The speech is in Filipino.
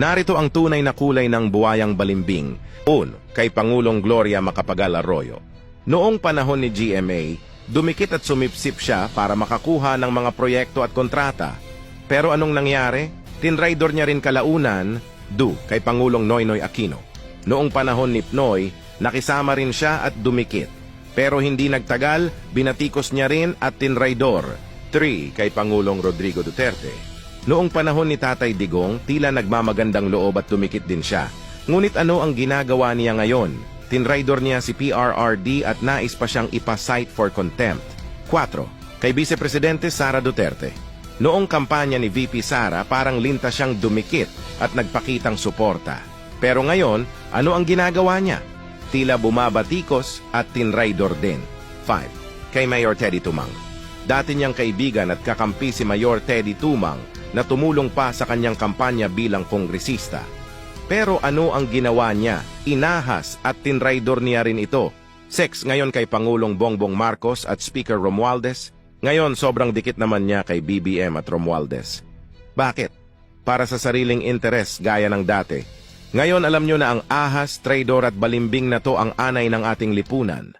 Narito ang tunay na kulay ng buwayang balimbing. Un, kay Pangulong Gloria Macapagal Arroyo. Noong panahon ni GMA, dumikit at sumipsip siya para makakuha ng mga proyekto at kontrata. Pero anong nangyari? Tinraidor niya rin kalaunan, du, kay Pangulong Noynoy Aquino. Noong panahon ni Pnoy, nakisama rin siya at dumikit. Pero hindi nagtagal, binatikos niya rin at tinraidor. 3. Kay Pangulong Rodrigo Duterte. Noong panahon ni Tatay Digong, tila nagmamagandang loob at dumikit din siya. Ngunit ano ang ginagawa niya ngayon? Tinraidor niya si PRRD at nais pa siyang ipasight for contempt. 4. Kay Vice Presidente Sara Duterte. Noong kampanya ni VP Sara, parang linta siyang dumikit at nagpakitang suporta. Pero ngayon, ano ang ginagawa niya? Tila bumabatikos at tinraidor din. 5. Kay Mayor Teddy Tumang. Dati niyang kaibigan at kakampi si Mayor Teddy Tumang na tumulong pa sa kanyang kampanya bilang kongresista. Pero ano ang ginawa niya? Inahas at tinraidor niya rin ito. Sex ngayon kay Pangulong Bongbong Marcos at Speaker Romualdez. Ngayon sobrang dikit naman niya kay BBM at Romualdez. Bakit? Para sa sariling interes gaya ng dati. Ngayon alam nyo na ang ahas, traidor at balimbing na to ang anay ng ating lipunan.